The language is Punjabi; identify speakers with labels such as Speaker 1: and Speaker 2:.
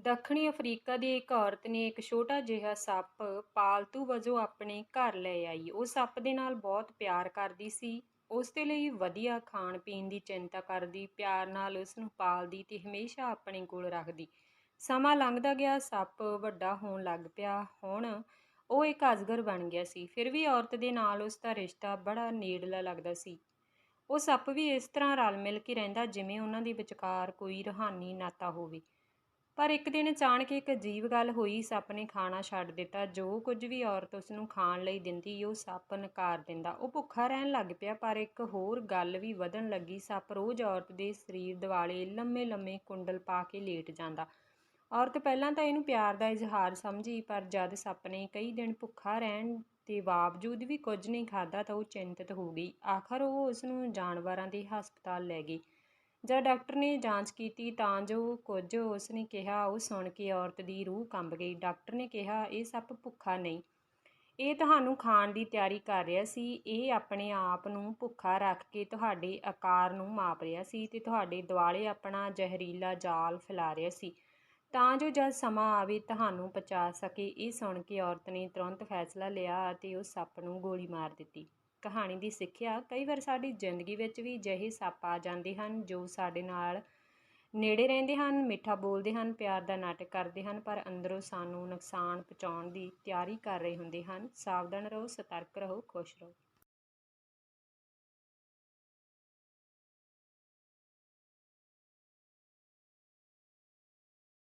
Speaker 1: ਦੱਖਣੀ ਅਫ਼ਰੀਕਾ ਦੀ ਇੱਕ ਔਰਤ ਨੇ ਇੱਕ ਛੋਟਾ ਜਿਹਾ ਸੱਪ ਪਾਲਤੂ ਵਜੋਂ ਆਪਣੇ ਘਰ ਲੈ ਆਈ। ਉਹ ਸੱਪ ਦੇ ਨਾਲ ਬਹੁਤ ਪਿਆਰ ਕਰਦੀ ਸੀ, ਉਸ ਦੇ ਲਈ ਵਧੀਆ ਖਾਣ-ਪੀਣ ਦੀ ਚਿੰਤਾ ਕਰਦੀ, ਪਿਆਰ ਨਾਲ ਉਸ ਨੂੰ ਪਾਲਦੀ ਤੇ ਹਮੇਸ਼ਾ ਆਪਣੇ ਕੋਲ ਰੱਖਦੀ। ਸਮਾਂ ਲੰਘਦਾ ਗਿਆ, ਸੱਪ ਵੱਡਾ ਹੋਣ ਲੱਗ ਪਿਆ। ਹੁਣ ਉਹ ਇੱਕ ਅਜਗਰ ਬਣ ਗਿਆ ਸੀ। ਫਿਰ ਵੀ ਔਰਤ ਦੇ ਨਾਲ ਉਸ ਦਾ ਰਿਸ਼ਤਾ ਬੜਾ ਨੇੜਲਾ ਲੱਗਦਾ ਸੀ। ਉਹ ਸੱਪ ਵੀ ਇਸ ਤਰ੍ਹਾਂ ਰਲ-ਮਿਲ ਕੇ ਰਹਿੰਦਾ ਜਿਵੇਂ ਉਹਨਾਂ ਦੇ ਵਿਚਕਾਰ ਕੋਈ ਰੂਹਾਨੀ ਨਾਤਾ ਹੋਵੇ। ਪਰ ਇੱਕ ਦਿਨ ਅਚਾਨਕ ਇੱਕ ਅਜੀਬ ਗੱਲ ਹੋਈ। ਸੱਪ ਨੇ ਖਾਣਾ ਛੱਡ ਦਿੱਤਾ। ਜੋ ਕੁਝ ਵੀ ਔਰਤ ਉਸ ਨੂੰ ਖਾਣ ਲਈ ਦਿੰਦੀ, ਉਹ ਸੱਪ ਨਕਾਰ ਦਿੰਦਾ। ਉਹ ਭੁੱਖਾ ਰਹਿਣ ਲੱਗ ਪਿਆ। ਪਰ ਇੱਕ ਹੋਰ ਗੱਲ ਵੀ ਵਧਣ ਲੱਗੀ। ਸੱਪ ਰੋਜ਼ ਔਰਤ ਦੇ ਸਰੀਰ ਦੁਆਲੇ ਲੰਮੇ-ਲੰਮੇ ਕੁੰਡਲ ਪਾ ਕੇ ਲੇਟ ਜਾਂਦਾ। ਔਰਤ ਪਹਿਲਾਂ ਤਾਂ ਇਹਨੂੰ ਪਿਆਰ ਦਾ ਇਜ਼ਹਾਰ ਸਮਝੀ, ਪਰ ਜਦ ਸੱਪ ਨੇ ਕਈ ਦਿਨ ਭੁੱਖਾ ਰਹਿਣ ਦੇ ਬਾਵਜੂਦ ਵੀ ਕੁਝ ਨਹੀਂ ਖਾਧਾ ਤਾਂ ਉਹ ਚਿੰਤਤ ਹੋ ਗਈ। ਆਖ਼ਰ ਉਹ ਉਸ ਨੂੰ ਜਾਨਵਰਾਂ ਦੇ ਹਸਪਤਾਲ ਲੈ ਗਈ। ਜਦ ਡਾਕਟਰ ਨੇ ਜਾਂਚ ਕੀਤੀ ਤਾਂ ਜੋ ਕੁਝ ਉਸ ਨੇ ਕਿਹਾ, ਉਹ ਸੁਣ ਕੇ ਔਰਤ ਦੀ ਰੂਹ ਕੰਬ ਗਈ। ਡਾਕਟਰ ਨੇ ਕਿਹਾ, "ਇਹ ਸੱਪ ਭੁੱਖਾ ਨਹੀਂ, ਇਹ ਤੁਹਾਨੂੰ ਖਾਣ ਦੀ ਤਿਆਰੀ ਕਰ ਰਿਹਾ ਸੀ। ਇਹ ਆਪਣੇ ਆਪ ਨੂੰ ਭੁੱਖਾ ਰੱਖ ਕੇ ਤੁਹਾਡੇ ਆਕਾਰ ਨੂੰ ਮਾਪ ਰਿਹਾ ਸੀ ਤੇ ਤੁਹਾਡੇ ਦੁਆਲੇ ਆਪਣਾ ਜ਼ਹਿਰੀਲਾ ਜਾਲ ਫੈਲਾ ਰਿਹਾ ਸੀ, ਤਾਂ ਜੋ ਜਦ ਸਮਾਂ ਆਵੇ ਤੁਹਾਨੂੰ ਪਚਾ ਸਕੇ।" ਇਹ ਸੁਣ ਕੇ ਔਰਤ ਨੇ ਤੁਰੰਤ ਫ਼ੈਸਲਾ ਲਿਆ ਅਤੇ ਉਸ ਸੱਪ ਨੂੰ ਗੋਲੀ ਮਾਰ ਦਿੱਤੀ। ਕਹਾਣੀ ਦੀ ਸਿੱਖਿਆ ਕਈ ਵਾਰ ਸਾਡੀ ਜ਼ਿੰਦਗੀ ਵਿੱਚ ਵੀ ਅਜਿਹੇ ਸੱਪ ਆ ਜਾਂਦੇ ਹਨ, ਜੋ ਸਾਡੇ ਨਾਲ ਨੇੜੇ ਰਹਿੰਦੇ ਹਨ, ਮਿੱਠਾ ਬੋਲਦੇ ਹਨ, ਪਿਆਰ ਦਾ ਨਾਟਕ ਕਰਦੇ ਹਨ, ਪਰ ਅੰਦਰੋਂ ਸਾਨੂੰ ਨੁਕਸਾਨ ਪਹੁੰਚਾਉਣ ਦੀ ਤਿਆਰੀ ਕਰ ਰਹੇ ਹੁੰਦੇ ਹਨ। ਸਾਵਧਾਨ ਰਹੋ, ਸਤਰਕ ਰਹੋ, ਖੁਸ਼ ਰਹੋ।